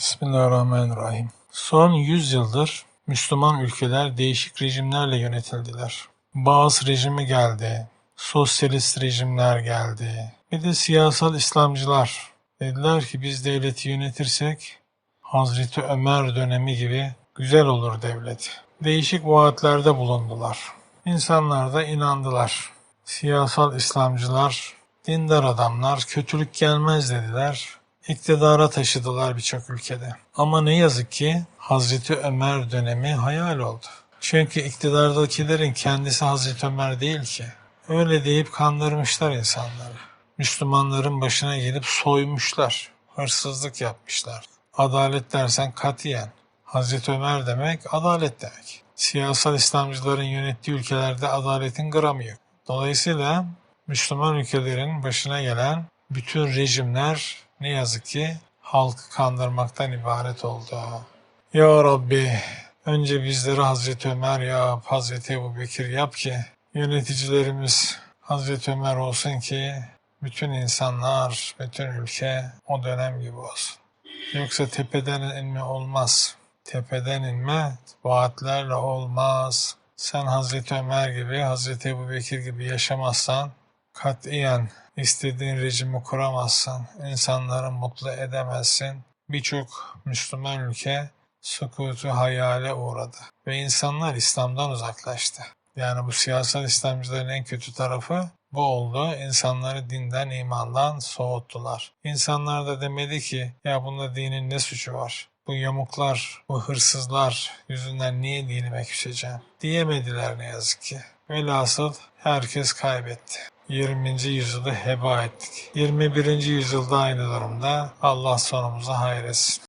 Bismillahirrahmanirrahim. Son 100 yıldır Müslüman ülkeler değişik rejimlerle yönetildiler. Bağız rejimi geldi, sosyalist rejimler geldi. Bir de siyasal İslamcılar. Dediler ki biz devleti yönetirsek Hazreti Ömer dönemi gibi güzel olur devlet. Değişik vaatlerde bulundular. İnsanlar da inandılar. Siyasal İslamcılar, dindar adamlar kötülük gelmez dediler. İktidara taşıdılar birçok ülkede. Ama ne yazık ki Hazreti Ömer dönemi hayal oldu. Çünkü iktidardakilerin kendisi Hazreti Ömer değil ki. Öyle deyip kandırmışlar insanları. Müslümanların başına gelip soymuşlar. Hırsızlık yapmışlar. Adalet dersen katiyen. Hazreti Ömer demek adalet demek. Siyasal İslamcıların yönettiği ülkelerde adaletin gramı yok. Dolayısıyla Müslüman ülkelerin başına gelen bütün rejimler ne yazık ki halkı kandırmaktan ibaret oldu. Ya Rabbi önce bizleri Hazreti Ömer yap, Hazreti Ebu Bekir yap ki yöneticilerimiz Hazreti Ömer olsun ki bütün insanlar, bütün ülke o dönem gibi olsun. Yoksa tepeden inme olmaz. Tepeden inme vaatlerle olmaz. Sen Hazreti Ömer gibi, Hazreti Ebu Bekir gibi yaşamazsan katiyen istediğin rejimi kuramazsın. İnsanları mutlu edemezsin. Birçok Müslüman ülke sükutu hayale uğradı. Ve insanlar İslam'dan uzaklaştı. Yani bu siyasal İslamcıların en kötü tarafı bu oldu. İnsanları dinden, imandan soğuttular. İnsanlar da demedi ki ya bunda dinin ne suçu var? Bu yamuklar, bu hırsızlar yüzünden niye dinime küseceğim? Diyemediler ne yazık ki. Velhasıl herkes kaybetti. 20. yüzyılı heba ettik. 21. yüzyılda aynı durumda. Allah sonumuzu hayretsin.